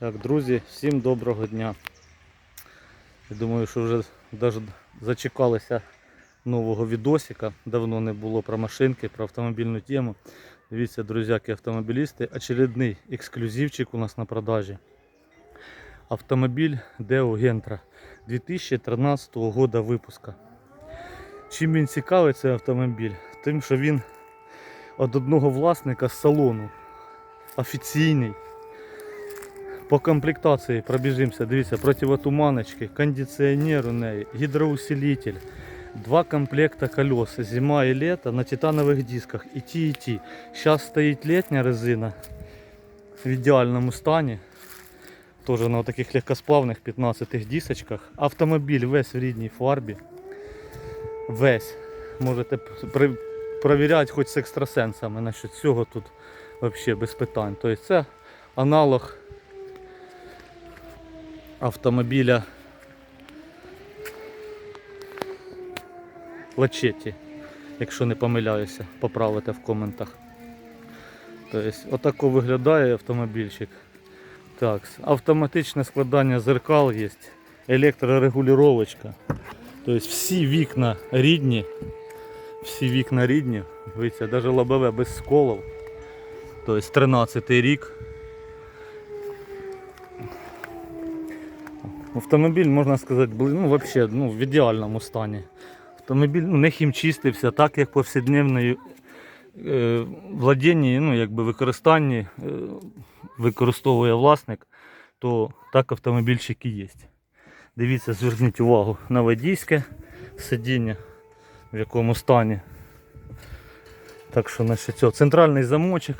Так, друзі, всім доброго дня. Я думаю, що вже даже зачекалися нового відосика. Давно не було про машинки, про автомобільну тему. Дивіться, друзяки, автомобілісти. Очередний ексклюзивчик у нас на продажі. Автомобіль Deo Gentra 2013 года випуска. Чим він цікавий цей автомобіль? Тим, що він від одного власника з салону. Офіційний. По комплектації пробіжимося. Дивіться, противотуманочки, кондиціонер у неї, гідроусилитель, два комплекта колес, зима і лето на титанових дисках. І ті, і ті. Зараз стоїть літня резина в ідеальному стані. Теж на таких легкосплавних 15 дисочках. Автомобіль весь в рідній фарбі. Весь. Можете провіряти хоч з екстрасенсами. Насчет цього тут взагалі без питань. Тобто це аналог автомобіля Лачеті, якщо не помиляюся, поправите в коментах. Тобто, отако виглядає автомобільчик. Так, автоматичне складання зеркал є, електрорегулювачка. Тобто всі вікна рідні, всі вікна рідні, навіть лобове без сколів. Тобто 13 рік. Автомобіль, можна сказати, ну, вообще, ну, в ідеальному стані. Автомобіль ну, не хімчистився, так як повсякденної е, владінні, ну, якби використанні е, використовує власник, то так автомобільчик і є. Дивіться, зверніть увагу на водійське сидіння, в якому стані. Так що значить, цього. центральний замочок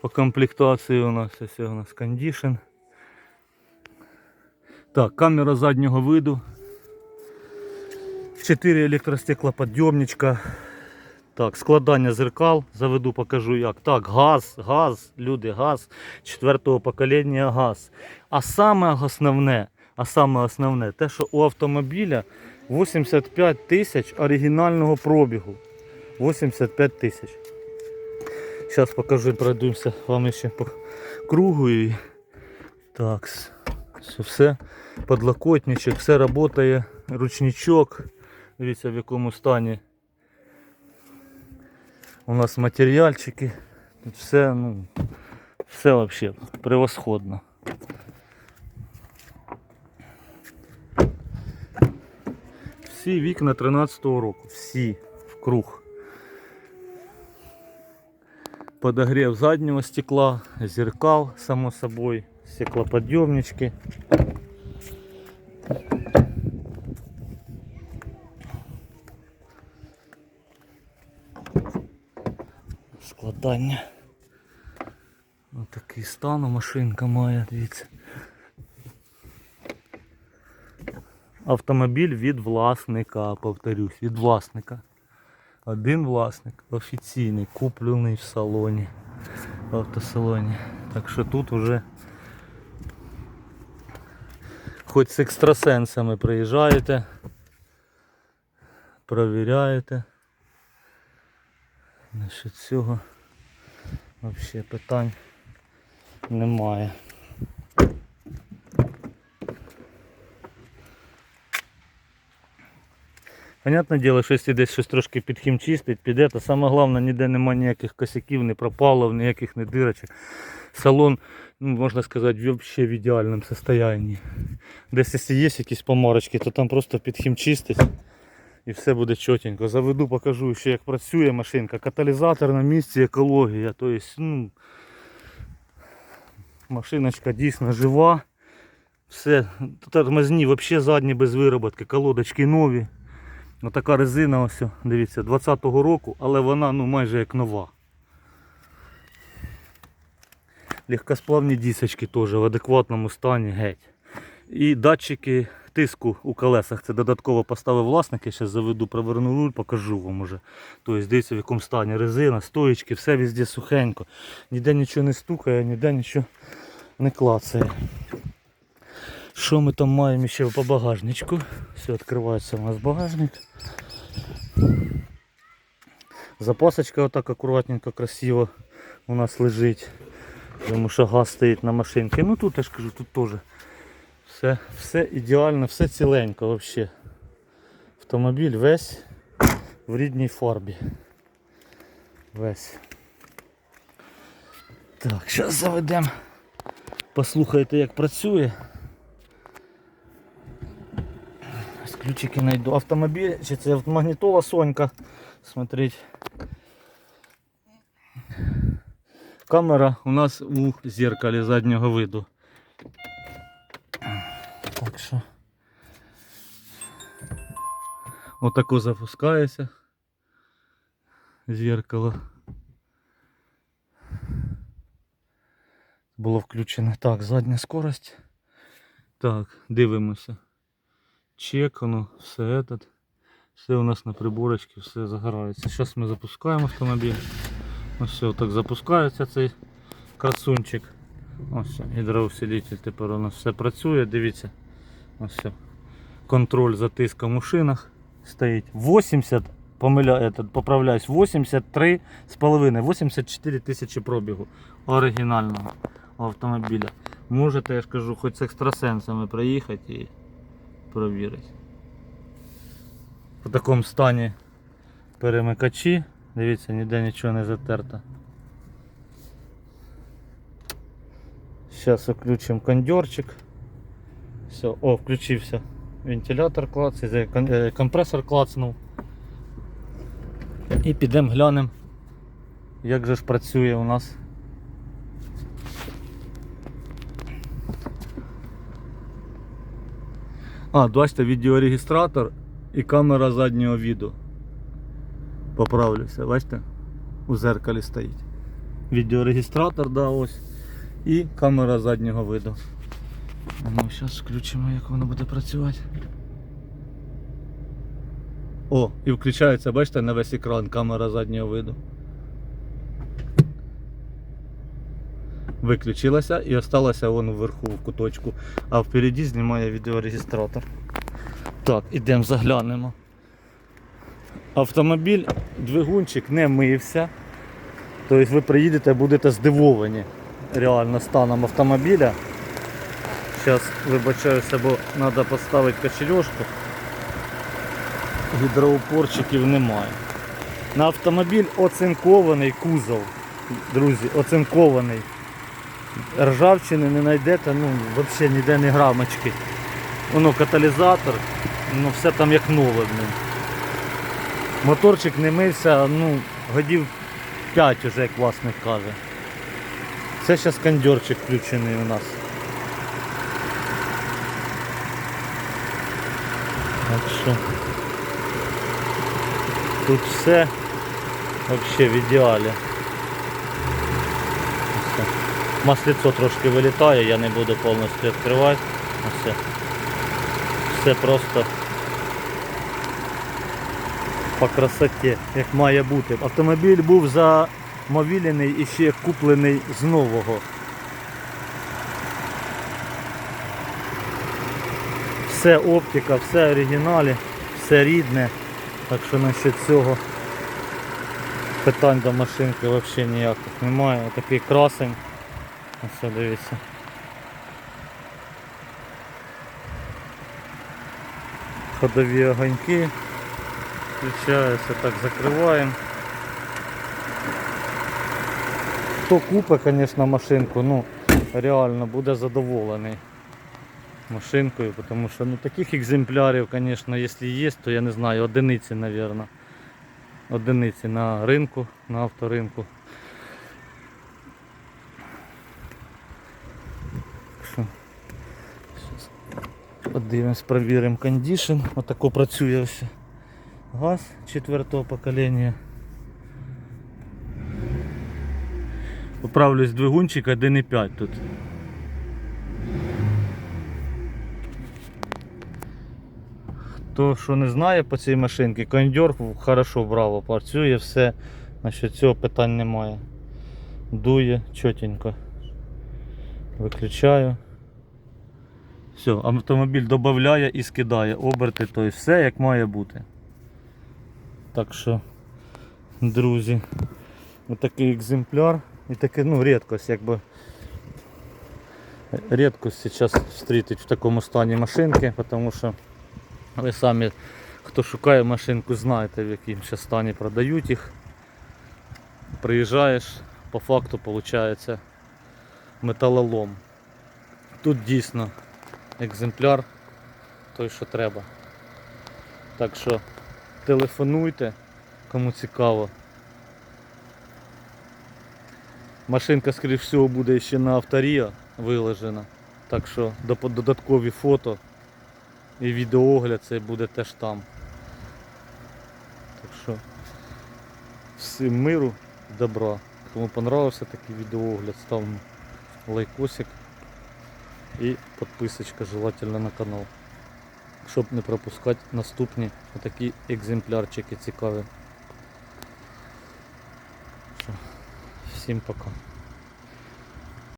по комплектації у нас ось у нас кондішн. Так, камера заднього виду. 4 електростеклоподйомничка. Так, складання зеркал. Заведу, покажу як. Так, газ, газ, люди, газ. Четвертого покоління газ. А саме основне, а саме основне, те, що у автомобіля 85 тисяч оригінального пробігу. 85 тисяч. Зараз покажу, пройдемося вам ще по кругу. І... Так, все, подлокотничок, все працює, ручничок. Дивіться в якому стані. У нас матеріальчики. Тут все, ну, все взагалі превосходно. Всі вікна 13-го року. Всі в круг. Подогрев заднего стекла, зеркал, само собой, стеклоподъемнички. Складання. Ось такий стан машинка має, дивіться. Автомобіль від власника, повторюсь, від власника. Один власник офіційний, куплений в салоні. В автосалоні. Так що тут уже хоч з екстрасенсами приїжджаєте, провіряєте. Насчет цього взагалі питань немає. Понятне діло, що десь щось трошки підхімчистить, піде, то саме головне, ніде немає ніяких косяків, не пропало, ніяких не дирочок. Салон, ну, можна сказати, взагалі в ідеальному стані. Десь якщо є якісь помарочки, то там просто підхімчистить і все буде чотенько. Заведу, покажу ще як працює машинка. Каталізатор на місці, екологія. Тобто, ну, машиночка дійсно жива. Все, тормозні взагалі задні без вироботки, колодочки нові. Ну така резина ось, дивіться, 20-го року, але вона ну майже як нова. Легкосплавні дісочки теж в адекватному стані геть. І датчики тиску у колесах. Це додатково поставив власник, я зараз заведу, проверну руль, покажу вам уже. Тобто дивіться в якому стані резина, стоїчки, все везде сухенько. Ніде нічого не стукає, ніде нічого не клацає. Що ми там маємо ще по багажничку? Все, відкривається у нас багажник. Запасочка отак акуратненько, красиво у нас лежить. Тому що газ стоїть на машинці. Ну тут я ж кажу, тут теж все, все ідеально, все ціленько взагалі. Автомобіль весь в рідній фарбі. Весь. Так, зараз заведемо. Послухайте, як працює. З ключики знайду. Автомобіль, чи це магнітола Сонька. Смотрите. Камера у нас у зеркалі заднього виду. Так що. Отако запускається. Зеркало. Було включено. Так, задня скорость. Так, дивимося. Чек, все этот. Все у нас на приборочці, все загорається. Зараз ми запускаємо автомобіль. Ось все, так запускається цей красунчик. Ось гідроусилитель тепер у нас все працює, дивіться. Ось все. Контроль за тиском у шинах стоїть. 80, помиляю, этот, поправляюсь, 83 з половиною, 84 тисячі пробігу оригінального автомобіля. Можете, я ж кажу, хоч з екстрасенсами проїхати і провірити. В такому стані перемикачі. Дивіться, ніде нічого не затерто. Зараз включимо кондьорчик. Все, о, включився. Вентилятор клацає, е, компресор клацнув. І підемо глянемо, як же ж працює у нас. А, бачите, відеорегістратор і камера заднього віду. Поправлюся, бачите? У зеркалі стоїть. Відеорегістратор, да, ось. І камера заднього виду. Ну, зараз включимо, як воно буде працювати. О, і включається, бачите, на весь екран камера заднього виду. Виключилася і осталася вон вверху в куточку. А впереді знімає відеорегістратор. Так, ідемо заглянемо. Автомобіль, двигунчик не мився. Тобто ви приїдете, будете здивовані реально станом автомобіля. Зараз вибачаюся, бо треба поставити качельошку. Гідроупорчиків немає. На автомобіль оцинкований кузов. Друзі, оцинкований. Ржавчини не знайдете, ну взагалі ніде не грамочки. Воно каталізатор, ну все там як нове. Блин. Моторчик не мився, ну, годів 5 уже, як власник каже. Це зараз кондьорчик включений у нас. Так що тут все взагалі в ідеалі. Ось. Масліцо трошки вилітає, я не буду повністю відкривати. Ось. Все просто по красоті, як має бути. Автомобіль був замовілений і ще куплений з нового. Все оптика, все оригіналі, все рідне. Так що насчет цього питань до машинки взагалі ніяких немає. Такий красень. Ось дивіться. Ходові огоньки. Включається, так закриваємо. Хто купить, звісно, машинку, ну реально буде задоволений машинкою, тому що ну, таких екземплярів, звісно, якщо є, то я не знаю, одиниці, мабуть. Одиниці на ринку, на авторинку. Що? Подивимось, провіримо кондішн. Отако працює ось газ четвертого покоління. Поправлюсь двигунчик 1,5 тут. Хто що не знає по цій машинці, кондьор хорошо браво працює, все, насчет цього питань немає. Дує чотенько. Виключаю. Все, автомобіль додає і скидає оберти, тобто все як має бути. Так що, друзі, отакий екземпляр і таке, ну, рідкость, якби Рідко зараз зустрітить в такому стані машинки, тому що ви самі, хто шукає машинку, знаєте в якому стані продають їх. Приїжджаєш, по факту виходить металолом. Тут дійсно екземпляр той, що треба. Так що телефонуйте, кому цікаво. Машинка, скоріш всього, буде ще на авторія виложена. Так що додаткові фото і відеоогляд це буде теж там. Так що всім миру, добра. Кому понравився такий відеоогляд, ставимо лайкосик і підписочка желательно на канал. Щоб не пропускати наступні такі екземплярчики цікаві. Всім пока.